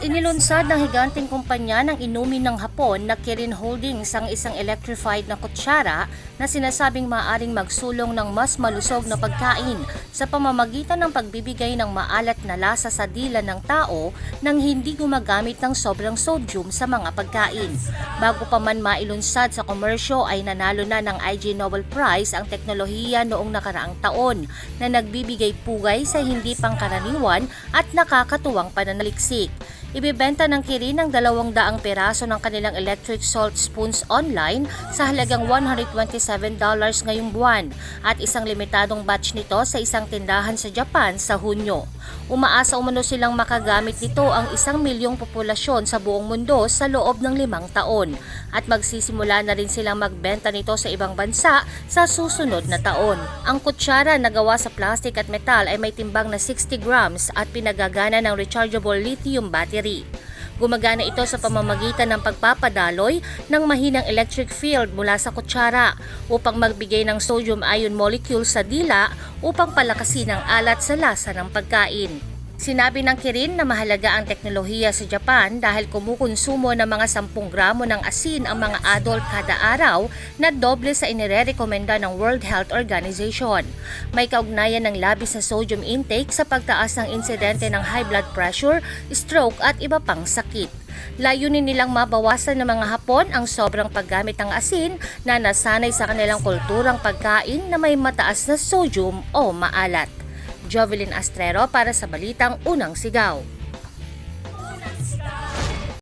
Inilunsad ng higanting kumpanya ng inumin ng Hapon na Kirin Holdings ang isang electrified na kutsara na sinasabing maaring magsulong ng mas malusog na pagkain sa pamamagitan ng pagbibigay ng maalat na lasa sa dila ng tao nang hindi gumagamit ng sobrang sodium sa mga pagkain. Bago pa man mailunsad sa komersyo ay nanalo na ng IG Nobel Prize ang teknolohiya noong nakaraang taon na nagbibigay pugay sa hindi pangkaraniwan at nakakatuwang pananaliksik. Ibibenta ng Kirin ang 200 peraso ng kanilang electric salt spoons online sa halagang $127 ngayong buwan at isang limitadong batch nito sa isang tindahan sa Japan sa Hunyo. Umaasa umano silang makagamit nito ang isang milyong populasyon sa buong mundo sa loob ng limang taon at magsisimula na rin silang magbenta nito sa ibang bansa sa susunod na taon. Ang kutsara na gawa sa plastic at metal ay may timbang na 60 grams at pinagagana ng rechargeable lithium battery. Gumagana ito sa pamamagitan ng pagpapadaloy ng mahinang electric field mula sa kutsara upang magbigay ng sodium ion molecule sa dila upang palakasin ang alat sa lasa ng pagkain. Sinabi ng Kirin na mahalaga ang teknolohiya sa Japan dahil kumukonsumo ng mga 10 gramo ng asin ang mga adult kada araw na doble sa inirerekomenda ng World Health Organization. May kaugnayan ng labis na sodium intake sa pagtaas ng insidente ng high blood pressure, stroke at iba pang sakit. Layunin nilang mabawasan ng mga Hapon ang sobrang paggamit ng asin na nasanay sa kanilang kulturang pagkain na may mataas na sodium o maalat. Jovelyn Astrero para sa Balitang Unang Sigaw.